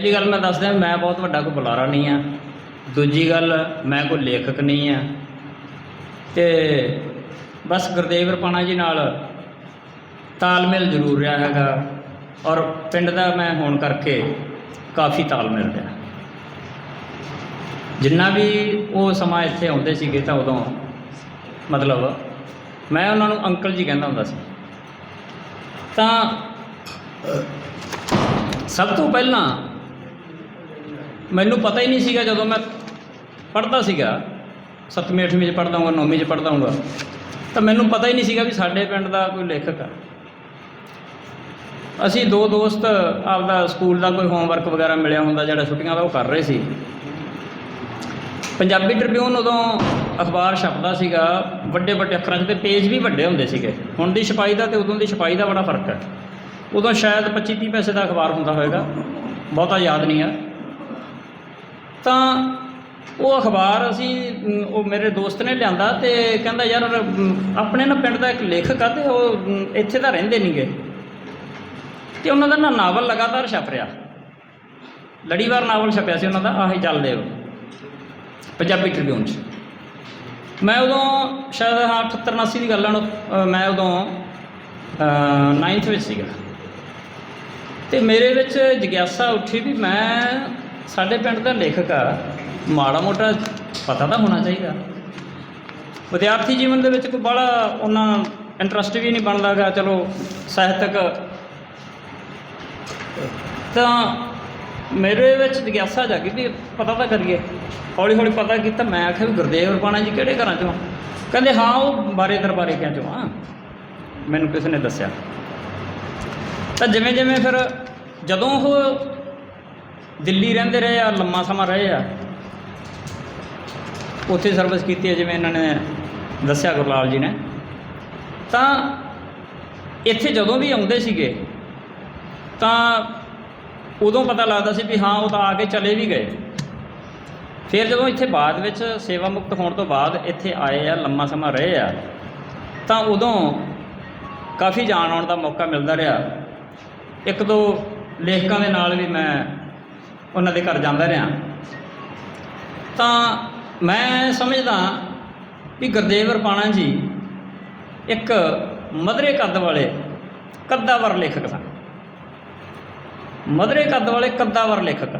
ਪਹਿਲੀ ਗੱਲ ਮੈਂ ਦੱਸਦਾ, ਮੈਂ ਬਹੁਤ ਵੱਡਾ ਕੋਈ ਬੁਲਾਰਾ ਨਹੀਂ ਆ। ਦੂਜੀ ਗੱਲ, ਮੈਂ ਕੋਈ ਲੇਖਕ ਨਹੀਂ ਆ। ਤੇ ਬਸ ਗੁਰਦੇਵ ਰਪਾਣਾ ਜੀ ਨਾਲ ਤਾਲਮੇਲ ਜ਼ਰੂਰ ਰਿਹਾ ਹੈਗਾ ਔਰ ਪਿੰਡ ਦਾ ਮੈਂ ਹੋਣ ਕਰਕੇ ਕਾਫੀ ਤਾਲਮੇਲ ਰਿਹਾ। ਜਿੰਨਾ ਵੀ ਉਹ ਸਮਾਂ ਇੱਥੇ ਆਉਂਦੇ ਸੀਗੇ ਤਾਂ ਉਦੋਂ ਮਤਲਬ ਮੈਂ ਉਹਨਾਂ ਨੂੰ ਅੰਕਲ ਜੀ ਕਹਿੰਦਾ ਹੁੰਦਾ ਸੀ। ਤਾਂ ਸਭ ਤੋਂ ਪਹਿਲਾਂ ਮੈਨੂੰ ਪਤਾ ਹੀ ਨਹੀਂ ਸੀਗਾ ਜਦੋਂ ਮੈਂ ਪੜ੍ਹਦਾ ਸੀਗਾ, ਸੱਤਵੀਂ, ਅੱਠਵੀਂ ਚ ਪੜ੍ਹਦਾ ਹਾਂ ਨੌਵੀਂ ਚ ਪੜ੍ਹਦਾ ਹਾਂ ਤਾਂ ਮੈਨੂੰ ਪਤਾ ਹੀ ਨਹੀਂ ਸੀਗਾ ਵੀ ਸਾਡੇ ਪਿੰਡ ਦਾ ਕੋਈ ਲੇਖਕ ਆ। ਅਸੀਂ ਦੋ ਦੋਸਤ ਆਪਦਾ ਸਕੂਲ ਦਾ ਕੋਈ ਹੋਮਵਰਕ ਵਗੈਰਾ ਮਿਲਿਆ ਹੁੰਦਾ, ਜਿਹੜਾ ਛੁੱਟੀਆਂ ਦਾ ਉਹ ਕਰ ਰਹੇ ਸੀ। ਪੰਜਾਬੀ ਟ੍ਰਿਬਿਊਨ ਉਦੋਂ ਅਖਬਾਰ ਛਪਦਾ ਸੀਗਾ, ਵੱਡੇ ਵੱਡੇ ਅੱਖਰਾਂ 'ਚ ਤੇ ਪੇਜ ਵੀ ਵੱਡੇ ਹੁੰਦੇ ਸੀਗੇ। ਹੁਣ ਦੀ ਛਪਾਈ ਦਾ ਤੇ ਉਦੋਂ ਦੀ ਛਪਾਈ ਦਾ ਬੜਾ ਫ਼ਰਕ ਹੈ। ਉਦੋਂ ਸ਼ਾਇਦ 25 30 ਪੈਸੇ ਦਾ ਅਖਬਾਰ ਹੁੰਦਾ ਹੋਵੇਗਾ, ਬਹੁਤਾ ਯਾਦ ਨਹੀਂ ਆ। ਤਾਂ ਉਹ ਅਖਬਾਰ ਅਸੀਂ ਉਹ ਮੇਰੇ ਦੋਸਤ ਨੇ ਲਿਆਂਦਾ ਤੇ ਕਹਿੰਦਾ ਯਾਰ ਆਪਣੇ ਨਾ ਪਿੰਡ ਦਾ ਇੱਕ ਲੇਖਕ ਆ ਤੇ ਉਹ ਇੱਥੇ ਤਾਂ ਰਹਿੰਦੇ ਨਹੀਂਗੇ। ਤੇ ਉਹਨਾਂ ਦਾ ਨਾ ਨਾਵਲ ਲਗਾਤਾਰ ਛਪ ਰਿਹਾ। ਲੜੀਵਾਰ ਨਾਵਲ ਛਪਿਆ ਸੀ ਉਹਨਾਂ ਦਾ ਆਹੀ ਚੱਲਦੇ ਉਹ ਪੰਜਾਬੀ ਟ੍ਰਿਬਿਊਨ 'ਚ। ਮੈਂ ਉਦੋਂ ਸ਼ਾਇਦ ਹਾਂ 78 79 ਦੀ ਗੱਲ ਆ ਨੂੰ, ਮੈਂ ਉਦੋਂ 9th ਵਿੱਚ ਸੀਗਾ। ਤੇ ਮੇਰੇ ਵਿੱਚ ਜਿਗਿਆਸਾ ਉੱਠੀ ਵੀ ਮੈਂ ਸਾਡੇ ਪਿੰਡ ਦਾ ਲੇਖਕ ਆ, ਮਾੜਾ ਮੋਟਾ ਪਤਾ ਤਾਂ ਹੋਣਾ ਚਾਹੀਦਾ। ਵਿਦਿਆਰਥੀ ਜੀਵਨ ਦੇ ਵਿੱਚ ਕੋਈ ਬੜਾ ਉਹਨਾਂ ਇੰਟਰਸਟ ਵੀ ਨਹੀਂ ਬਣਦਾ ਗਾ, ਚਲੋ ਸਾਹਿਤਕ। ਤਾਂ ਮੇਰੇ ਵਿੱਚ ਜਿਗਿਆਸਾ ਜਾਗੀ ਵੀ ਪਤਾ ਤਾਂ ਕਰੀਏ। ਹੌਲੀ ਹੌਲੀ ਪਤਾ ਕੀਤਾ, ਮੈਂ ਆਖਿਆ ਵੀ ਗੁਰਦੇਵ ਰਪਾਣਾ ਜੀ ਕਿਹੜੇ ਘਰਾਂ ਚੋਂ ਕਹਿੰਦੇ, ਹਾਂ, ਉਹ ਬਾਰੇ ਦਰਬਾਰੇ ਕਿਆਂ ਚੋਂ ਆ? ਮੈਨੂੰ ਕਿਸੇ ਨੇ ਦੱਸਿਆ। ਤਾਂ ਜਿਵੇਂ ਜਿਵੇਂ ਫਿਰ ਜਦੋਂ ਉਹ ਦਿੱਲੀ ਰਹਿੰਦੇ ਰਹੇ ਆ, ਲੰਮਾ ਸਮਾਂ ਰਹੇ ਆ। ਉੱਥੇ ਸਰਵਿਸ ਕੀਤੀ ਹੈ ਜਿਵੇਂ ਇਹਨਾਂ ਨੇ ਦੱਸਿਆ ਗੁਰਲਾਲ ਜੀ ਨੇ। ਤਾਂ ਇੱਥੇ ਜਦੋਂ ਵੀ ਆਉਂਦੇ ਸੀਗੇ, ਤਾਂ ਉਦੋਂ ਪਤਾ ਲੱਗਦਾ ਸੀ ਵੀ ਹਾਂ, ਉਹ ਤਾਂ ਆ ਕੇ ਚਲੇ ਵੀ ਗਏ। ਫਿਰ ਜਦੋਂ ਇੱਥੇ ਬਾਅਦ ਵਿੱਚ ਸੇਵਾ ਮੁਕਤ ਹੋਣ ਤੋਂ ਬਾਅਦ ਇੱਥੇ ਆਏ ਆ, ਲੰਮਾ ਸਮਾਂ ਰਹੇ ਆ, ਤਾਂ ਉਦੋਂ ਕਾਫੀ ਜਾਣ ਆਉਣ ਦਾ ਮੌਕਾ ਮਿਲਦਾ ਰਿਹਾ। ਇੱਕ ਦੋ ਲੇਖਕਾਂ ਦੇ ਨਾਲ ਵੀ ਮੈਂ ਉਹਨਾਂ ਦੇ ਘਰ ਜਾਂਦਾ ਰਿਹਾ। ਤਾਂ ਮੈਂ ਸਮਝਦਾ ਵੀ ਗੁਰਦੇਵ ਰਪਾਣਾ ਜੀ ਇੱਕ ਮਧਰੇ ਕੱਦ ਵਾਲੇ ਕੱਦਾਵਰ ਲੇਖਕ ਸਨ। ਮਧਰੇ ਕੱਦ ਵਾਲੇ ਕੱਦਾਵਰ ਲੇਖਕ,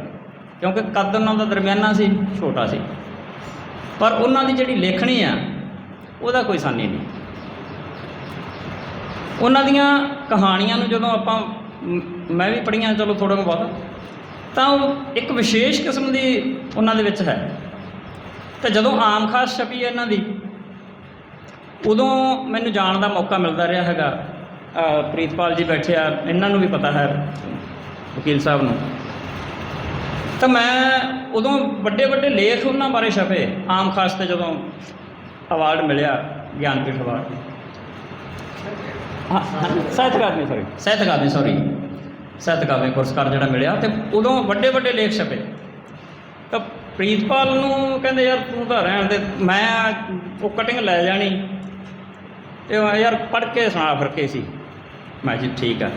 ਕਿਉਂਕਿ ਕੱਦ ਉਹਨਾਂ ਦਾ ਦਰਮਿਆਨਾ ਸੀ, ਛੋਟਾ ਸੀ। ਪਰ ਉਹਨਾਂ ਦੀ ਜਿਹੜੀ ਲੇਖਣੀ ਆ, ਉਹਦਾ ਕੋਈ ਸਾਨੀ ਨਹੀਂ। ਉਹਨਾਂ ਦੀਆਂ ਕਹਾਣੀਆਂ ਨੂੰ ਜਦੋਂ ਆਪਾਂ, ਮੈਂ ਵੀ ਪੜ੍ਹੀਆਂ, ਚਲੋ ਥੋੜਾ ਬਹੁਤ। ਤਾਂ ਉਹ ਇੱਕ ਵਿਸ਼ੇਸ਼ ਕਿਸਮ ਦੀ ਉਹਨਾਂ ਦੇ ਵਿੱਚ ਹੈ। ਤੇ ਜਦੋਂ ਆਮ ਖਾਸ ਛਪੀ ਹੈ ਇਹਨਾਂ ਦੀ ਉਦੋਂ ਮੈਨੂੰ ਜਾਣ ਦਾ ਮੌਕਾ ਮਿਲਦਾ ਰਿਹਾ ਹੈਗਾ। ਪ੍ਰੀਤਪਾਲ ਜੀ ਬੈਠੇ ਆ ਇਹਨਾਂ ਨੂੰ ਵੀ ਪਤਾ ਹੈ ਵਕੀਲ ਸਾਹਿਬ ਨੂੰ। ਤਾਂ ਮੈਂ ਉਦੋਂ ਵੱਡੇ ਵੱਡੇ ਲੇਖ ਉਹਨਾਂ ਬਾਰੇ ਛਪੇ ਆਮ ਖਾਸ ਤੇ ਜਦੋਂ ਅਵਾਰਡ ਮਿਲਿਆ ਗਿਆਨਪੀਠ ਅਵਾਰਡ ਹਾਂ ਹਾਂ, ਸਾਹਿਤ ਅਕਾਦਮੀ ਸੌਰੀ ਸਾਹਿਤ ਅਕਾਦਮੀ ਸੌਰੀ ਸਾਹਿਤ ਪੁਰਸਕਾਰ ਜਿਹੜਾ ਮਿਲਿਆ ਤੇ ਉਦੋਂ ਵੱਡੇ ਵੱਡੇ ਲੇਖ ਛਪੇ। ਤਾਂ ਪ੍ਰੀਤਪਾਲ ਨੂੰ ਕਹਿੰਦੇ, ਯਾਰ ਤੂੰ ਤਾਂ ਰਹਿਣ ਦੇ, ਮੈਂ ਉਹ ਕਟਿੰਗ ਲੈ ਜਾਣੀ ਤੇ ਯਾਰ ਪੜ੍ਹ ਕੇ ਸੁਣਾ ਫਿਰ ਕੇ ਸੀ? ਮੈਂ ਜੀ ਠੀਕ ਆ।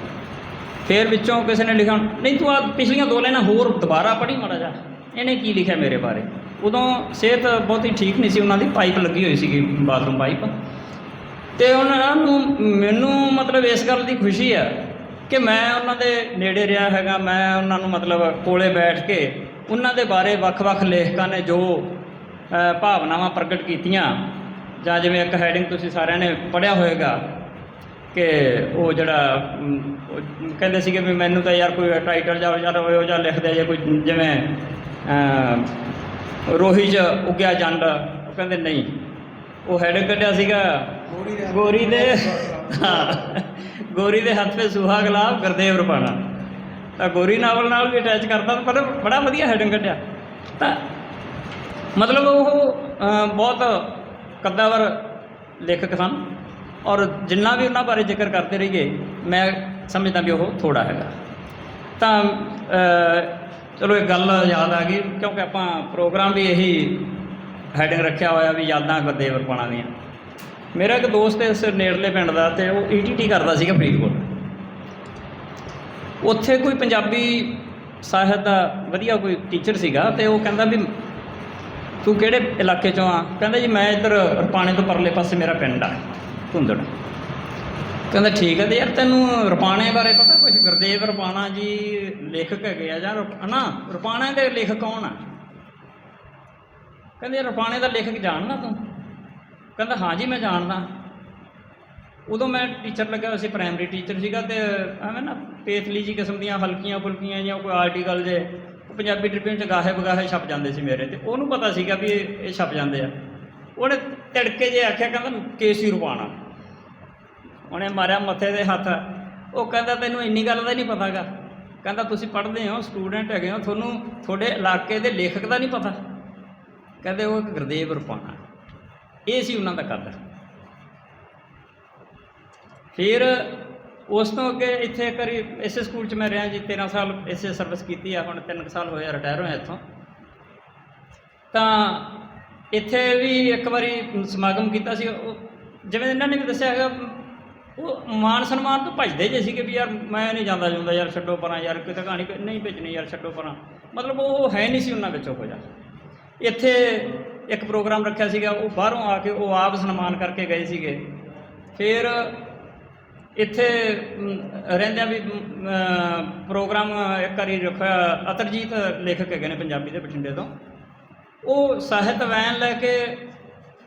ਫਿਰ ਵਿੱਚੋਂ ਕਿਸੇ ਨੇ ਲਿਖਿਆ, ਨਹੀਂ ਤੂੰ ਆ ਪਿਛਲੀਆਂ ਦੋ ਲਾਈਨਾਂ ਹੋਰ ਦੁਬਾਰਾ ਪੜ੍ਹੀ ਮਾੜਾ ਜਾ ਇਹਨੇ ਕੀ ਲਿਖਿਆ ਮੇਰੇ ਬਾਰੇ? ਉਦੋਂ ਸਿਹਤ ਬਹੁਤੀ ਠੀਕ ਨਹੀਂ ਸੀ ਉਹਨਾਂ ਦੀ, ਪਾਈਪ ਲੱਗੀ ਹੋਈ ਸੀਗੀ ਬਾਥਰੂਮ ਪਾਈਪ। ਤੇ ਉਹਨਾਂ ਨੂੰ, ਮੈਨੂੰ ਮਤਲਬ ਇਸ ਗੱਲ ਦੀ ਖੁਸ਼ੀ ਆ ਕਿ ਮੈਂ ਉਹਨਾਂ ਦੇ ਨੇੜੇ ਰਿਹਾ ਹੈਗਾ ਮੈਂ ਉਹਨਾਂ ਨੂੰ ਮਤਲਬ ਕੋਲੇ ਬੈਠ ਕੇ ਉਹਨਾਂ ਦੇ ਬਾਰੇ ਵੱਖ-ਵੱਖ ਲੇਖਕਾਂ ਨੇ ਜੋ ਭਾਵਨਾਵਾਂ ਪ੍ਰਗਟ ਕੀਤੀਆਂ ਜਾਂ ਜਿਵੇਂ ਇੱਕ ਹੈਡਿੰਗ ਤੁਸੀਂ ਸਾਰਿਆਂ ਨੇ ਪੜ੍ਹਿਆ ਹੋਵੇਗਾ ਕਿ ਉਹ ਜਿਹੜਾ ਕਹਿੰਦੇ ਸੀਗੇ ਵੀ ਮੈਨੂੰ ਤਾਂ ਯਾਰ ਕੋਈ ਟਾਈਟਲ ਜਾਂ ਯਾਰ ਉਹ ਜਿਹਾ ਲਿਖ ਦਿਆ ਜੇ ਕੋਈ ਜਿਵੇਂ ਰੋਹੀ 'ਚ ਉੱਗਿਆ ਜੰਡ ਉਹ ਕਹਿੰਦੇ ਨਹੀਂ। ਉਹ ਹੈਡਿੰਗ ਕੱਢਿਆ ਸੀਗਾ ਗੋਰੀ ਦੇ ਹਾਂ। ਗੋਰੀ ਦੇ ਹੱਥ 'ਤੇ ਸੁਹਾ ਗੁਲਾਬ, ਗੁਰਦੇਵ ਰਪਾਣਾ ਤਾਂ ਗੋਰੀ ਨਾਵਲ ਨਾਲ ਵੀ ਅਟੈਚ ਕਰਦਾ ਪਰ ਬੜਾ ਵਧੀਆ ਹੈਡਿੰਗ ਕੱਢਿਆ। ਤਾਂ ਮਤਲਬ ਉਹ ਬਹੁਤ ਕੱਦਾਵਰ ਲੇਖਕ ਸਨ। ਔਰ ਜਿੰਨਾ ਵੀ ਉਹਨਾਂ ਬਾਰੇ ਜ਼ਿਕਰ ਕਰਦੇ ਰਹੀਏ, ਮੈਂ ਸਮਝਦਾ ਵੀ ਉਹ ਥੋੜਾ ਹੈਗਾ। ਤਾਂ ਚਲੋ ਇੱਕ ਗੱਲ ਯਾਦ ਆ ਗਈ, ਕਿਉਂਕਿ ਆਪਾਂ ਪ੍ਰੋਗਰਾਮ ਵੀ ਇਹੀ ਹੈਡਿੰਗ ਰੱਖਿਆ ਹੋਇਆ ਵੀ ਯਾਦਾਂ ਗੁਰਦੇਵ ਰਪਾਣਾ ਦੀਆਂ। ਮੇਰਾ ਇੱਕ ਦੋਸਤ ਹੈ ਇਸ ਨੇੜਲੇ ਪਿੰਡ ਦਾ ਤੇ ਉਹ ਈਟੀਟੀ ਕਰਦਾ ਸੀਗਾ ਫਰੀਦਕੋਟ। ਉੱਥੇ ਕੋਈ ਪੰਜਾਬੀ ਸਾਹਿਤ ਦਾ ਵਧੀਆ ਕੋਈ ਟੀਚਰ ਸੀਗਾ ਤੇ ਉਹ ਕਹਿੰਦਾ ਵੀ, ਤੂੰ ਕਿਹੜੇ ਇਲਾਕੇ ਚੋਂ ਆ? ਕਹਿੰਦਾ ਜੀ, ਮੈਂ ਇੱਧਰ ਰਪਾਣੇ ਤੋਂ ਪਰਲੇ ਪਾਸੇ ਮੇਰਾ ਪਿੰਡ ਆ, ਧੁੰਦੜ। ਕਹਿੰਦਾ, ਠੀਕ ਹੈ ਤੇ ਯਾਰ ਤੈਨੂੰ ਰਪਾਣੇ ਬਾਰੇ ਪਤਾ ਕੁਝ ਗੁਰਦੇਵ ਰਪਾਣਾ ਜੀ ਲੇਖਕ ਹੈਗੇ ਆ ਜਾਂ ਰਪ- ਨਾ ਰਪਾਣੇ ਦੇ ਲੇਖਕ ਕੌਣ ਆ? ਕਹਿੰਦੇ, ਯਾਰ ਰਪਾਣੇ ਦਾ ਲੇਖਕ ਜਾਣਦਾ ਤੂੰ? ਕਹਿੰਦਾ, ਹਾਂ ਜੀ, ਮੈਂ ਜਾਣਦਾ। ਉਦੋਂ ਮੈਂ ਟੀਚਰ ਲੱਗਿਆ ਹੋਇਆ ਸੀ ਪ੍ਰਾਇਮਰੀ ਟੀਚਰ ਸੀਗਾ ਤੇ ਐਵੇਂ ਨਾ ਪੇਤਲੀ ਜੀ ਕਿਸਮ ਦੀਆਂ ਹਲਕੀਆਂ ਫੁਲਕੀਆਂ ਜਾਂ ਕੋਈ ਆਰਟੀਕਲ ਜੇ ਪੰਜਾਬੀ ਟ੍ਰਿਬਿਊਨ ਚ ਗਾਹੇ ਬਗਾਹੇ ਛਪ ਜਾਂਦੇ ਸੀ ਮੇਰੇ ਤੇ। ਉਹਨੂੰ ਪਤਾ ਸੀਗਾ ਵੀ ਇਹ ਛਪ ਜਾਂਦੇ ਆ। ਉਹਨੇ ਤੜਕੇ ਜੇ ਆਖਿਆ, ਕਹਿੰਦਾ, ਕੇਸੀ ਰੁਪਾਣਾ। ਉਹਨੇ ਮਾਰਿਆ ਮੱਥੇ ਦੇ ਹੱਥ। ਉਹ ਕਹਿੰਦਾ, ਤੈਨੂੰ ਇੰਨੀ ਗੱਲ ਦਾ ਨਹੀਂ ਪਤਾਗਾ? ਕਹਿੰਦਾ, ਤੁਸੀਂ ਪੜ੍ਹਦੇ ਹੋ ਸਟੂਡੈਂਟ ਹੈਗੇ ਹੋ, ਤੁਹਾਨੂੰ ਤੁਹਾਡੇ ਇਲਾਕੇ ਦੇ ਲੇਖਕ ਦਾ ਨਹੀਂ ਪਤਾ? ਕਹਿੰਦੇ, ਉਹ ਗੁਰਦੇਵ ਰੁਪਾਣਾ। ਇਹ ਸੀ ਉਹਨਾਂ ਦਾ ਕਦਰ ਫਿਰ ਉਸ ਤੋਂ ਅੱਗੇ ਇੱਥੇ ਇੱਕ ਇਸੇ ਸਕੂਲ 'ਚ ਮੈਂ ਰਿਹਾ ਜੀ 13 ਸਾਲ ਇਸੇ ਸਰਵਿਸ ਕੀਤੀ ਆ, ਹੁਣ 3 ਸਾਲ ਹੋਏ ਰਿਟਾਇਰ ਹੋਇਆ ਇੱਥੋਂ। ਤਾਂ ਇੱਥੇ ਵੀ ਇੱਕ ਵਾਰੀ ਸਮਾਗਮ ਕੀਤਾ ਸੀ, ਉਹ ਜਿਵੇਂ ਇਹਨਾਂ ਨੇ ਵੀ ਦੱਸਿਆ ਹੈਗਾ, ਉਹ ਮਾਨ ਸਨਮਾਨ ਤੋਂ ਭੱਜਦੇ ਜੇ ਸੀਗੇ ਵੀ ਯਾਰ ਮੈਂ ਨਹੀਂ ਜਾਂਦਾ ਜੁੰਦਾ, ਯਾਰ ਛੱਡੋ ਪਰਾਂ, ਯਾਰ ਕਿਤੇ ਕਹਾਣੀ ਨਹੀਂ ਭੇਜਣੀ, ਯਾਰ ਛੱਡੋ ਪਰਾਂ। ਮਤਲਬ ਉਹ ਹੈ ਨਹੀਂ ਸੀ ਉਹਨਾਂ ਵਿੱਚ ਉਹ ਜਾ ਇੱਥੇ ਇੱਕ ਪ੍ਰੋਗਰਾਮ ਰੱਖਿਆ ਸੀਗਾ, ਉਹ ਬਾਹਰੋਂ ਆ ਕੇ ਉਹ ਆਪ ਸਨਮਾਨ ਕਰਕੇ ਗਏ ਸੀਗੇ। ਫਿਰ ਇੱਥੇ ਰਹਿੰਦਿਆਂ ਵੀ ਪ੍ਰੋਗਰਾਮ ਇੱਕ ਵਾਰੀ ਰੱਖਿਆ, ਅਤਰਜੀਤ ਲੇਖਕ ਹੈਗੇ ਨੇ ਪੰਜਾਬੀ ਦੇ ਬਠਿੰਡੇ ਤੋਂ। ਉਹ ਸਾਹਿਤ ਵੈਨ ਲੈ ਕੇ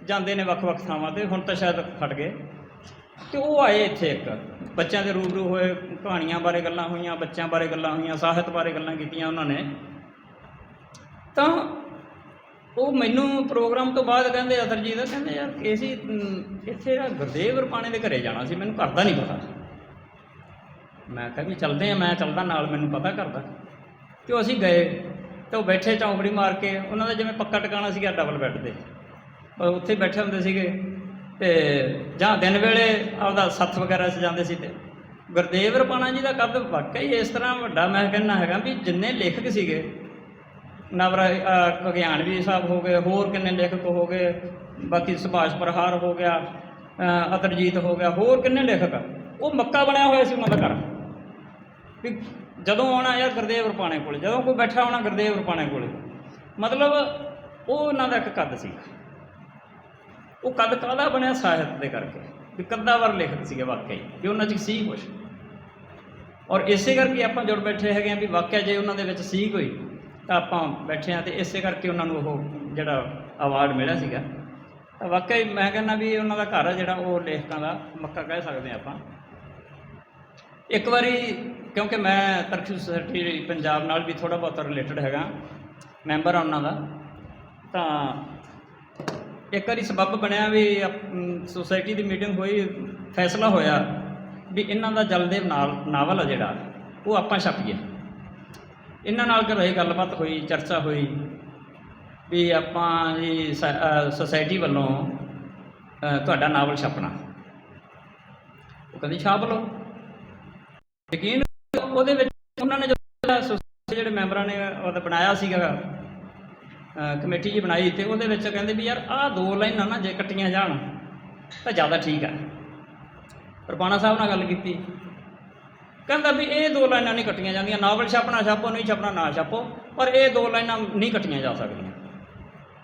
ਜਾਂਦੇ ਨੇ ਵੱਖ-ਵੱਖ ਥਾਵਾਂ ਤੇ, ਹੁਣ ਤਾਂ ਸ਼ਾਇਦ ਫਟ ਗਏ। ਤੇ ਉਹ ਆਏ ਇੱਥੇ ਇੱਕ, ਬੱਚਿਆਂ ਦੇ ਰੂਬਰੂ ਹੋਏ, ਕਹਾਣੀਆਂ ਬਾਰੇ ਗੱਲਾਂ ਹੋਈਆਂ, ਬੱਚਿਆਂ ਬਾਰੇ ਗੱਲਾਂ ਹੋਈਆਂ, ਸਾਹਿਤ ਬਾਰੇ ਗੱਲਾਂ ਕੀਤੀਆਂ ਉਹਨਾਂ ਨੇ। ਤਾਂ ਉਹ ਮੈਨੂੰ ਪ੍ਰੋਗਰਾਮ ਤੋਂ ਬਾਅਦ ਕਹਿੰਦੇ ਅਤਰਜੀਤ ਕਹਿੰਦੇ ਯਾਰ ਕੇਸੀ ਅਮ, ਇੱਥੇ ਨਾ ਗੁਰਦੇਵ ਰਪਾਣੇ ਦੇ ਘਰੇ ਜਾਣਾ ਸੀ ਮੈਨੂੰ ਘਰ ਦਾ ਨਹੀਂ ਪਤਾ ਮੈਂ ਕਿਹਾ ਵੀ ਚੱਲਦੇ ਆ ਮੈਂ ਚੱਲਦਾ ਨਾਲ ਮੈਨੂੰ ਪਤਾ ਕਰਦਾ ਤੇ ਉਹ ਅਸੀਂ ਗਏ ਤੇ ਉਹ ਬੈਠੇ ਚੌਂਕੜੀ ਮਾਰ ਕੇ ਉਹਨਾਂ ਦਾ ਜਿਵੇਂ ਪੱਕਾ ਟਿਕਾਣਾ ਸੀਗਾ ਡਬਲ ਬੈੱਡ ਤੇ। ਉਹ ਉੱਥੇ ਬੈਠੇ ਹੁੰਦੇ ਸੀਗੇ ਤੇ ਜਾਂ ਦਿਨ ਵੇਲੇ ਆਪਦਾ ਸੱਥ ਵਗੈਰਾ ਸਜਾਉਂਦੇ ਸੀ ਤੇ। ਗੁਰਦੇਵ ਰਪਾਣਾ ਜੀ ਦਾ ਕੱਦ ਵਾਕਈ ਇਸ ਤਰ੍ਹਾਂ ਵੱਡਾ ਮੈਂ ਕਹਿੰਦਾ ਹੈਗਾ ਵੀ ਜਿੰਨੇ ਲੇਖਕ ਸੀਗੇ ਨਵਰਾ ਕਗਿਆਣਵੀ ਸਾਹਿਬ ਹੋ ਗਏ, ਹੋਰ ਕਿੰਨੇ ਲੇਖਕ ਹੋ ਗਏ, ਬਾਕੀ ਸੁਭਾਸ਼ ਪ੍ਰਹਾਰ ਹੋ ਗਿਆ ਅਤਰਜੀਤ ਹੋ ਗਿਆ, ਹੋਰ ਕਿੰਨੇ ਲੇਖਕ ਉਹ ਮੱਕਾ ਬਣਿਆ ਹੋਇਆ ਸੀ ਉਹਨਾਂ ਦਾ ਘਰ। ਵੀ ਜਦੋਂ ਆਉਣਾ ਯਾਰ ਗੁਰਦੇਵ ਰਪਾਣੇ ਕੋਲ, ਜਦੋਂ ਕੋਈ ਬੈਠਾ ਹੋਣਾ ਗੁਰਦੇਵ ਰਪਾਣੇ ਕੋਲ, ਮਤਲਬ ਉਹ ਉਹਨਾਂ ਦਾ ਇੱਕ ਕੱਦ ਸੀ। ਉਹ ਕੱਦ ਕਾਹਦਾ ਬਣਿਆ? ਸਾਹਿਤ ਦੇ ਕਰਕੇ। ਵੀ ਕੱਦਾਵਰ ਲੇਖਕ ਸੀਗੇ ਵਾਕਈ ਵੀ ਉਹਨਾਂ 'ਚ ਸੀ ਕੁਛ। ਔਰ ਇਸੇ ਕਰਕੇ ਆਪਾਂ ਜੁੜ ਬੈਠੇ ਹੈਗੇ ਆ ਵੀ ਵਾਕਿਆ ਜੇ ਉਹਨਾਂ ਦੇ ਵਿੱਚ ਸੀ ਕੋਈ ਤਾਂ ਆਪਾਂ ਬੈਠੇ ਆ ਤੇ ਇਸੇ ਕਰਕੇ ਉਹਨਾਂ ਨੂੰ ਉਹ ਜਿਹੜਾ ਅਵਾਰਡ ਮਿਲਿਆ ਸੀਗਾ। ਤਾਂ ਵਾਕਈ ਮੈਂ ਕਹਿੰਦਾ ਵੀ ਉਹਨਾਂ ਦਾ ਘਰ ਆ ਜਿਹੜਾ, ਉਹ ਲੇਖਕਾਂ ਦਾ ਮੱਕਾ ਕਹਿ ਸਕਦੇ ਆ ਆਪਾਂ। ਇੱਕ ਵਾਰੀ, ਕਿਉਂਕਿ ਮੈਂ ਤਰਕਸ਼ੀ ਸੁਸਾਇਟੀ ਪੰਜਾਬ ਨਾਲ ਵੀ ਥੋੜਾ ਬਹੁਤ ਰਿਲੇਟਡ ਹੈਗਾ ਮੈਂਬਰ ਆ ਉਹਨਾਂ ਦਾ। ਤਾਂ ਇੱਕ ਵਾਰੀ ਸਬੱਬ ਬਣਿਆ ਵੀ ਸੁਸਾਇਟੀ ਦੀ ਮੀਟਿੰਗ ਹੋਈ, ਫੈਸਲਾ ਹੋਇਆ ਵੀ ਇਹਨਾਂ ਦਾ ਜਲਦੇਵ ਨਾਲ, ਨਾਵਲ ਆ ਜਿਹੜਾ, ਉਹ ਆਪਾਂ ਛਪੀਏ ਇਹਨਾਂ ਨਾਲ ਘਰੇ ਗੱਲਬਾਤ ਹੋਈ, ਚਰਚਾ ਹੋਈ ਵੀ ਆਪਾਂ ਜੀ ਸੁਸਾਇਟੀ ਵੱਲੋਂ ਤੁਹਾਡਾ ਨਾਵਲ ਛਾਪਣਾ। ਉਹ ਕਹਿੰਦੀ, ਛਾਪ ਲਓ। ਯਕੀਨ ਉਹਦੇ ਵਿੱਚ ਉਹਨਾਂ ਨੇ ਜੋ ਜਿਹੜੇ ਮੈਂਬਰਾਂ ਨੇ ਉਹਦਾ ਬਣਾਇਆ ਸੀਗਾ ਕਮੇਟੀ ਜੀ ਬਣਾਈ ਤੇ ਉਹਦੇ ਵਿੱਚ ਕਹਿੰਦੇ ਵੀ ਯਾਰ ਆਹ ਦੋ ਲਾਈਨਾਂ ਨਾ ਜੇ ਕੱਟੀਆਂ ਜਾਣ ਤਾਂ ਜ਼ਿਆਦਾ ਠੀਕ ਆ। ਰਪਾਣਾ ਸਾਹਿਬ ਨਾਲ ਗੱਲ ਕੀਤੀ। ਕਹਿੰਦਾ ਵੀ ਇਹ ਦੋ ਲਾਈਨਾਂ ਨਹੀਂ ਕੱਟੀਆਂ ਜਾਂਦੀਆਂ, ਨਾਵਲ ਛਾਪਣਾ ਛਾਪੋ, ਨਹੀਂ ਛਾਪਣਾ ਨਾ ਛਾਪੋ, ਪਰ ਇਹ ਦੋ ਲਾਈਨਾਂ ਨਹੀਂ ਕੱਟੀਆਂ ਜਾ ਸਕਦੀਆਂ।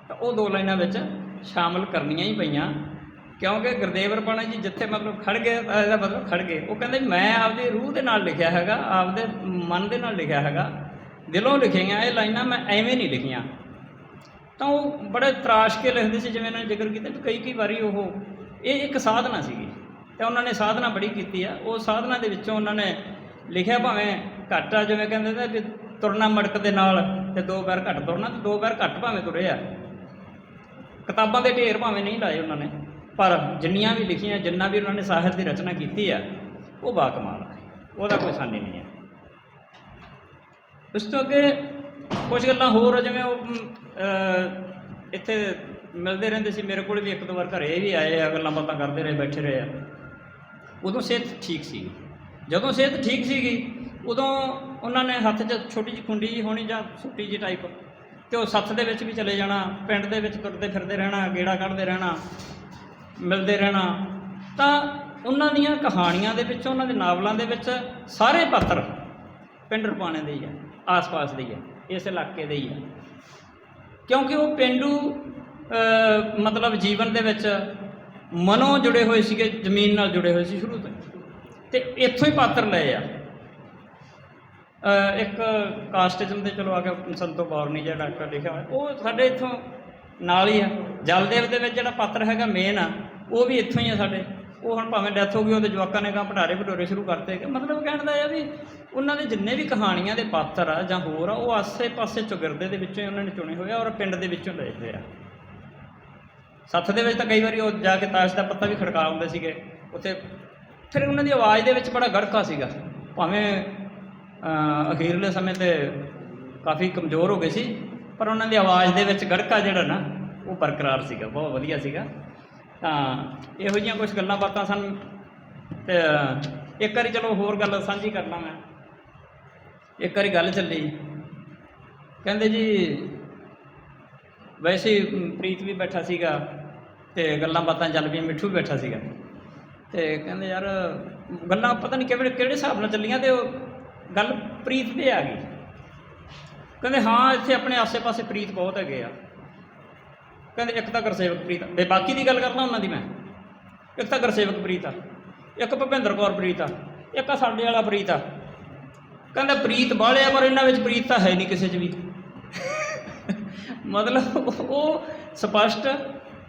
ਤਾਂ ਉਹ ਦੋ ਲਾਈਨਾਂ ਵਿੱਚ ਸ਼ਾਮਲ ਕਰਨੀਆਂ ਹੀ ਪਈਆਂ, ਕਿਉਂਕਿ ਗੁਰਦੇਵ ਰਪਾਣਾ ਜੀ ਜਿੱਥੇ ਮਤਲਬ ਖੜ ਗਏ ਤਾਂ ਇਹਦਾ ਮਤਲਬ ਖੜ ਗਏ। ਉਹ ਕਹਿੰਦੇ, ਮੈਂ ਆਪਦੀ ਰੂਹ ਦੇ ਨਾਲ ਲਿਖਿਆ ਹੈਗਾ, ਆਪਦੇ ਮਨ ਦੇ ਨਾਲ ਲਿਖਿਆ ਹੈਗਾ, ਦਿਲੋਂ ਲਿਖੀਆਂ ਇਹ ਲਾਈਨਾਂ ਮੈਂ ਐਵੇਂ ਨਹੀਂ ਲਿਖੀਆਂ। ਤਾਂ ਉਹ ਬੜੇ ਤਰਾਸ਼ ਕੇ ਲਿਖਦੇ ਸੀ, ਜਿਵੇਂ ਇਹਨਾਂ ਨੇ ਜ਼ਿਕਰ ਕੀਤਾ ਵੀ ਕਈ ਕਈ ਵਾਰੀ ਉਹ, ਇਹ ਇੱਕ ਸਾਧਨਾ ਸੀਗੀ। ਤੇ ਉਹਨਾਂ ਨੇ ਸਾਧਨਾ ਬੜੀ ਕੀਤੀ ਆ। ਉਹ ਸਾਧਨਾ ਦੇ ਵਿੱਚੋਂ ਉਹਨਾਂ ਨੇ ਲਿਖਿਆ ਭਾਵੇਂ ਘੱਟ ਆ, ਜਿਵੇਂ ਕਹਿੰਦੇ ਨੇ ਵੀ ਤੁਰਨਾ ਮੜਕ ਦੇ ਨਾਲ ਤੇ ਦੋ ਪੈਰ ਘੱਟ ਤੁਰਨਾ ਤੇ ਦੋ ਪੈਰ ਘੱਟ ਭਾਵੇਂ ਤੁਰੇ ਆ। ਕਿਤਾਬਾਂ ਦੇ ਢੇਰ ਭਾਵੇਂ ਨਹੀਂ ਲਾਏ ਉਹਨਾਂ ਨੇ, ਪਰ ਜਿੰਨੀਆਂ ਵੀ ਲਿਖੀਆਂ, ਜਿੰਨਾ ਵੀ ਉਹਨਾਂ ਨੇ ਸਾਹਿਤ ਦੀ ਰਚਨਾ ਕੀਤੀ ਆ, ਉਹ ਬਾਕਮਾਲ ਆ। ਉਹਦਾ ਕੋਈ ਸਾਨੀ ਨਹੀਂ ਹੈ ਉਸ ਤੋਂ ਅੱਗੇ ਕੁਝ ਗੱਲਾਂ ਹੋਰ ਜਿਵੇਂ ਉਹ ਇੱਥੇ ਮਿਲਦੇ ਰਹਿੰਦੇ ਸੀ, ਮੇਰੇ ਕੋਲ ਵੀ ਇੱਕ ਦੋ ਵਾਰ ਘਰੇ ਵੀ ਆਏ ਆ, ਗੱਲਾਂ ਬਾਤਾਂ ਕਰਦੇ ਰਹੇ, ਬੈਠੇ ਰਹੇ ਆ। ਉਦੋਂ ਸਿਹਤ ਠੀਕ ਸੀ ਜਦੋਂ ਸਿਹਤ ਠੀਕ ਸੀਗੀ, ਉਦੋਂ ਉਹਨਾਂ ਨੇ ਹੱਥ 'ਚ ਛੋਟੀ ਜਿਹੀ ਖੁੰਡੀ ਜਿਹੀ ਹੋਣੀ ਜਾਂ ਛੋਟੀ ਜਿਹੀ ਟਾਈਪ ਤੇ ਉਹ ਸੱਥ ਦੇ ਵਿੱਚ ਵੀ ਚਲੇ ਜਾਣਾ, ਪਿੰਡ ਦੇ ਵਿੱਚ ਤੁਰਦੇ ਫਿਰਦੇ ਰਹਿਣਾ, ਗੇੜਾ ਕੱਢਦੇ ਰਹਿਣਾ, ਮਿਲਦੇ ਰਹਿਣਾ, ਤਾਂ ਉਹਨਾਂ ਦੀਆਂ ਕਹਾਣੀਆਂ ਦੇ ਵਿੱਚ, ਉਹਨਾਂ ਦੇ ਨਾਵਲਾਂ ਦੇ ਵਿੱਚ ਸਾਰੇ ਪਾਤਰ ਪਿੰਡ ਰਪਾਣੇ ਦੇ ਹੀ ਆ, ਆਸ-ਪਾਸ ਦੇ ਹੀ ਆ, ਇਸ ਇਲਾਕੇ ਦੇ ਹੀ ਆ। ਕਿਉਂਕਿ ਉਹ ਪਿੰਡੂ ਮਤਲਬ ਜੀਵਨ ਦੇ ਵਿੱਚ ਮਨੋਂ ਜੁੜੇ ਹੋਏ ਸੀਗੇ, ਜ਼ਮੀਨ ਨਾਲ ਜੁੜੇ ਹੋਏ ਸੀ ਸ਼ੁਰੂ ਤੋਂ ਤੇ ਇੱਥੋਂ ਹੀ ਪਾਤਰ ਲਏ ਆ। ਇੱਕ ਕਾਸਟਿਜ਼ਮ ਦੇ, ਚਲੋ ਆ ਗਿਆ ਸੰਤੋ ਬੌਰਨੀ ਜਿਹੜਾ ਡਾਕਟਰ ਲਿਖਿਆ ਹੋਇਆ। ਉਹ ਸਾਡੇ ਇੱਥੋਂ ਨਾਲ ਹੀ ਆ। ਜਲਦੇਵ ਦੇ ਵਿੱਚ ਜਿਹੜਾ ਪਾਤਰ ਹੈਗਾ ਮੇਨ ਆ, ਉਹ ਵੀ ਇੱਥੋਂ ਹੀ ਆ ਸਾਡੇ। ਉਹ ਹੁਣ ਭਾਵੇਂ ਡੈਥ ਹੋ ਗਈ, ਉਹਦੇ ਜਵਾਕਾਂ ਨੇ ਕਾਂ ਭਟਾਰੇ ਭਟੋਰੇ ਸ਼ੁਰੂ ਕਰਤੇ। ਮਤਲਬ ਕਹਿਣ ਦਾ ਇਹ ਆ ਵੀ ਉਹਨਾਂ ਦੇ ਜਿੰਨੇ ਵੀ ਕਹਾਣੀਆਂ ਦੇ ਪਾਤਰ ਆ ਜਾਂ ਹੋਰ ਆ, ਉਹ ਆਸੇ-ਪਾਸੇ ਚੁਗਿਰਦੇ ਦੇ ਵਿੱਚੋਂ ਹੀ ਉਹਨਾਂ ਨੇ ਚੁਣੇ ਹੋਏ ਆ ਔਰ ਪਿੰਡ ਦੇ ਵਿੱਚੋਂ ਲਏ ਹੋਏ ਆ। ਸੱਥ ਦੇ ਵਿੱਚ ਤਾਂ ਕਈ ਵਾਰੀ ਉਹ ਜਾ ਕੇ ਤਾਸ਼ ਦਾ ਪੱਤਾ ਵੀ ਖੜਕਾ ਹੁੰਦੇ ਸੀਗੇ। ਉੱਥੇ ਫਿਰ ਉਹਨਾਂ ਦੀ ਆਵਾਜ਼ ਦੇ ਵਿੱਚ ਬੜਾ ਗੜਕਾ ਸੀਗਾ। ਭਾਵੇਂ ਅਖੀਰਲੇ ਸਮੇਂ ਤੇ ਕਾਫੀ ਕਮਜ਼ੋਰ ਹੋ ਗਏ ਸੀ, ਪਰ ਉਹਨਾਂ ਦੀ ਆਵਾਜ਼ ਦੇ ਵਿੱਚ ਗੜਕਾ ਜਿਹੜਾ ਨਾ, ਉਹ ਬਰਕਰਾਰ ਸੀਗਾ, ਬਹੁਤ ਵਧੀਆ ਸੀਗਾ। ਤਾਂ ਇਹੋ ਜਿਹੀਆਂ ਕੁਝ ਗੱਲਾਂ ਬਾਤਾਂ ਸਨ। ਤੇ, ਇੱਕ ਵਾਰੀ ਚਲੋ ਹੋਰ ਗੱਲ ਸਾਂਝੀ ਕਰਨਾ ਮੈਂ। ਇੱਕ ਵਾਰੀ ਗੱਲ ਚੱਲੀ। ਕਹਿੰਦੇ ਜੀ, ਵੈਸੇ ਪ੍ਰੀਤ ਵੀ ਬੈਠਾ ਸੀਗਾ ਤੇ ਗੱਲਾਂ ਬਾਤਾਂ ਚੱਲ ਪਈਆਂ, ਮਿੱਠੂ ਵੀ ਬੈਠਾ ਸੀਗਾ। ਤੇ ਕਹਿੰਦੇ ਯਾਰ, ਗੱਲਾਂ ਪਤਾ ਨਹੀਂ ਕਿਹੜੇ ਕਿਹੜੇ ਹਿਸਾਬ ਨਾਲ ਚੱਲੀਆਂ ਤੇ ਉਹ ਗੱਲ ਪ੍ਰੀਤ ਤੇ ਆ ਗਈ। ਕਹਿੰਦੇ ਹਾਂ, ਇੱਥੇ ਆਪਣੇ ਆਸੇ-ਪਾਸੇ ਪ੍ਰੀਤ ਬਹੁਤ ਹੈਗੇ ਆ। ਕਹਿੰਦੇ ਇੱਕ ਤਾਂ ਗੁਰਸੇਵਕ ਪ੍ਰੀਤ ਆ। ਤੇ ਬਾਕੀ ਦੀ ਗੱਲ ਕਰਨਾ ਉਹਨਾਂ ਦੀ ਮੈਂ। ਇੱਕ ਤਾਂ ਗੁਰਸੇਵਕ ਪ੍ਰੀਤ ਆ। ਇੱਕ ਭੁਪਿੰਦਰ ਕੌਰ ਪ੍ਰੀਤ ਆ। ਇੱਕ ਆ ਸਾਡੇ ਵਾਲਾ ਪ੍ਰੀਤ ਆ। ਕਹਿੰਦਾ ਪ੍ਰੀਤ ਬਾਹਲੇ ਆ ਪਰ ਇਹਨਾਂ ਵਿੱਚ ਪ੍ਰੀਤ ਤਾਂ ਹੈ ਨਹੀਂ ਕਿਸੇ 'ਚ ਵੀ। ਮਤਲਬ ਉਹ ਸਪਸ਼ਟ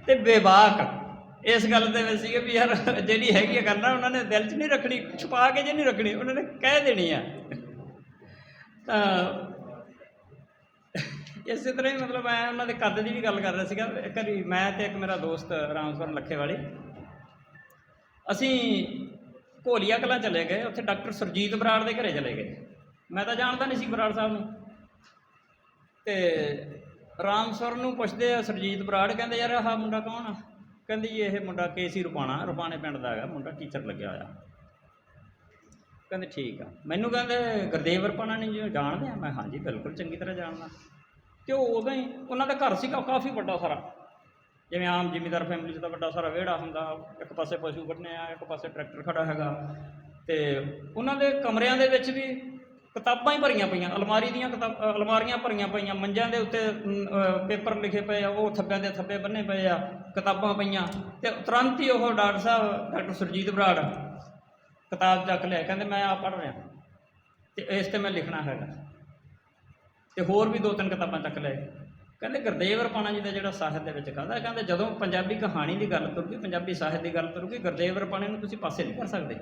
ਤੇ ਬੇਵਾਕ ਇਸ ਗੱਲ ਦੇ ਵਿੱਚ ਸੀਗੇ ਵੀ ਯਾਰ ਜਿਹੜੀ ਹੈਗੀ ਆ ਕਰਨਾ ਉਹਨਾਂ ਨੇ ਦਿਲ 'ਚ ਨਹੀਂ ਰੱਖਣੀ, ਛੁਪਾ ਕੇ ਜੇ ਨਹੀਂ ਰੱਖਣੀ, ਉਹਨਾਂ ਨੇ ਕਹਿ ਦੇਣੀ ਆ। ਤਾਂ ਇਸੇ ਤਰ੍ਹਾਂ ਹੀ ਮਤਲਬ ਮੈਂ ਉਹਨਾਂ ਦੇ ਕੱਦ ਦੀ ਵੀ ਗੱਲ ਕਰ ਰਿਹਾ ਸੀਗਾ। ਇੱਕ ਵਾਰੀ ਮੈਂ ਤੇ ਇੱਕ ਮੇਰਾ ਦੋਸਤ ਰਾਮਸਵਰਨ ਲੱਖੇ ਵਾਲੇ, ਅਸੀਂ ਘੋਲੀਆ ਕਲਾਂ ਚਲੇ ਗਏ, ਉੱਥੇ ਡਾਕਟਰ ਸੁਰਜੀਤ ਬਰਾੜ ਦੇ ਘਰੇ ਚਲੇ ਗਏ। ਮੈਂ ਤਾਂ ਜਾਣਦਾ ਨਹੀਂ ਸੀ ਬਰਾੜ ਸਾਹਿਬ ਨੂੰ। ਤੇ ਰਾਮਸਵਰਨ ਨੂੰ ਪੁੱਛਦੇ ਆ ਸੁਰਜੀਤ ਬਰਾੜ, ਕਹਿੰਦੇ ਯਾਰ ਆਹ ਮੁੰਡਾ ਕੌਣ ਆ? ਕਹਿੰਦੀ ਜੀ ਇਹ ਮੁੰਡਾ ਕੇਸੀ ਰੁਪਾਣਾ, ਰੁਪਾਣੇ ਪਿੰਡ ਦਾ ਹੈਗਾ, ਮੁੰਡਾ ਟੀਚਰ ਲੱਗਿਆ ਹੋਇਆ। ਕਹਿੰਦੇ ਠੀਕ ਆ। ਮੈਨੂੰ ਕਹਿੰਦੇ ਗੁਰਦੇਵ ਰੁਪਾਣਾ ਨਹੀਂ ਜਿਵੇਂ ਜਾਣਦੇ ਆ? ਮੈਂ ਹਾਂਜੀ, ਬਿਲਕੁਲ ਚੰਗੀ ਤਰ੍ਹਾਂ ਜਾਣਦਾ। ਤੇ ਉਹ ਉਦੋਂ ਹੀ, ਉਹਨਾਂ ਦਾ ਘਰ ਸੀਗਾ ਕਾਫੀ ਵੱਡਾ ਸਾਰਾ। ਜਿਵੇਂ ਆਮ ਜ਼ਿਮੀਦਾਰ ਫੈਮਿਲੀ 'ਚ ਤਾਂ ਵੱਡਾ ਸਾਰਾ ਵਿਹੜਾ ਹੁੰਦਾ, ਇੱਕ ਪਾਸੇ ਪਸ਼ੂ ਬੰਨੇ ਆ, ਇੱਕ ਪਾਸੇ ਟਰੈਕਟਰ ਖੜਾ ਹੈਗਾ। ਤੇ ਉਹਨਾਂ ਦੇ ਕਮਰਿਆਂ ਦੇ ਵਿੱਚ ਵੀ ਕਿਤਾਬਾਂ ਹੀ ਭਰੀਆਂ ਪਈਆਂ, ਅਲਮਾਰੀ ਦੀਆਂ ਕਿਤਾਬ ਅਲਮਾਰੀਆਂ ਭਰੀਆਂ ਪਈਆਂ ਮੰਜਾਂ ਦੇ ਉੱਤੇ ਪੇਪਰ ਲਿਖੇ ਪਏ ਆ, ਉਹ ਥੱਬਿਆਂ ਦੇ ਥੱਬੇ ਬੰਨੇ ਪਏ ਆ, ਕਿਤਾਬਾਂ ਪਈਆਂ। ਤੇ ਤੁਰੰਤ ਹੀ ਉਹ ਡਾਕਟਰ ਸਾਹਿਬ, ਡਾਕਟਰ ਸੁਰਜੀਤ ਬਰਾੜ ਕਿਤਾਬ ਚੱਕ ਲਿਆ, ਕਹਿੰਦੇ ਮੈਂ ਆ ਪੜ੍ਹ ਰਿਹਾ। ਤੇ ਇਸ ਤੇ ਮੈਂ ਲਿਖਣਾ ਹੈਗਾ। ਤੇ ਹੋਰ ਵੀ ਦੋ ਤਿੰਨ ਕਿਤਾਬਾਂ ਚੱਕ ਲਏ। ਕਹਿੰਦੇ ਗੁਰਦੇਵ ਰਪਾਣਾ ਜੀ ਦਾ ਜਿਹੜਾ ਸਾਹਿਤ ਦੇ ਵਿੱਚ ਕਹਿੰਦਾ, ਕਹਿੰਦੇ ਜਦੋਂ ਪੰਜਾਬੀ ਕਹਾਣੀ ਦੀ ਗੱਲ ਤੁਰੂਗੀ, ਪੰਜਾਬੀ ਸਾਹਿਤ ਦੀ ਗੱਲ ਤੁਰੂਗੀ, ਗੁਰਦੇਵ ਰਪਾਣੇ ਨੂੰ ਤੁਸੀਂ ਪਾਸੇ ਨਹੀਂ ਕਰ ਸਕਦੇ।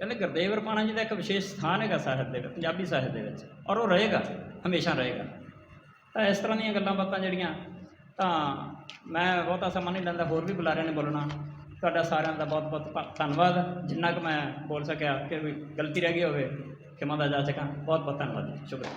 ਕਹਿੰਦੇ ਗੁਰਦੇਵ ਰਪਾਣਾ ਜੀ ਦਾ ਇੱਕ ਵਿਸ਼ੇਸ਼ ਸਥਾਨ ਹੈਗਾ ਸਾਹਿਤ ਦੇ ਵਿੱਚ, ਪੰਜਾਬੀ ਸਾਹਿਤ ਦੇ ਵਿੱਚ, ਔਰ ਉਹ ਰਹੇਗਾ, ਹਮੇਸ਼ਾ ਰਹੇਗਾ। ਤਾਂ ਇਸ ਤਰ੍ਹਾਂ ਦੀਆਂ ਗੱਲਾਂ ਬਾਤਾਂ ਜਿਹੜੀਆਂ, ਤਾਂ ਮੈਂ ਬਹੁਤਾ ਸਮਾਂ ਨਹੀਂ ਲੈਂਦਾ, ਹੋਰ ਵੀ ਬੁਲਾਰਿਆਂ ਨੇ ਬੋਲਣਾ। ਤੁਹਾਡਾ ਸਾਰਿਆਂ ਦਾ ਬਹੁਤ ਬਹੁਤ ਧੰਨਵਾਦ। ਜਿੰਨਾ ਕੁ ਮੈਂ ਬੋਲ ਸਕਿਆ ਕਿ ਕੋਈ ਗਲਤੀ ਰਹਿ ਗਈ ਹੋਵੇ ਖਿਮਾ ਦਾ ਜਾ ਸਕਾਂ। ਬਹੁਤ ਬਹੁਤ ਧੰਨਵਾਦ ਜੀ। ਸ਼ੁਕਰੀਆ।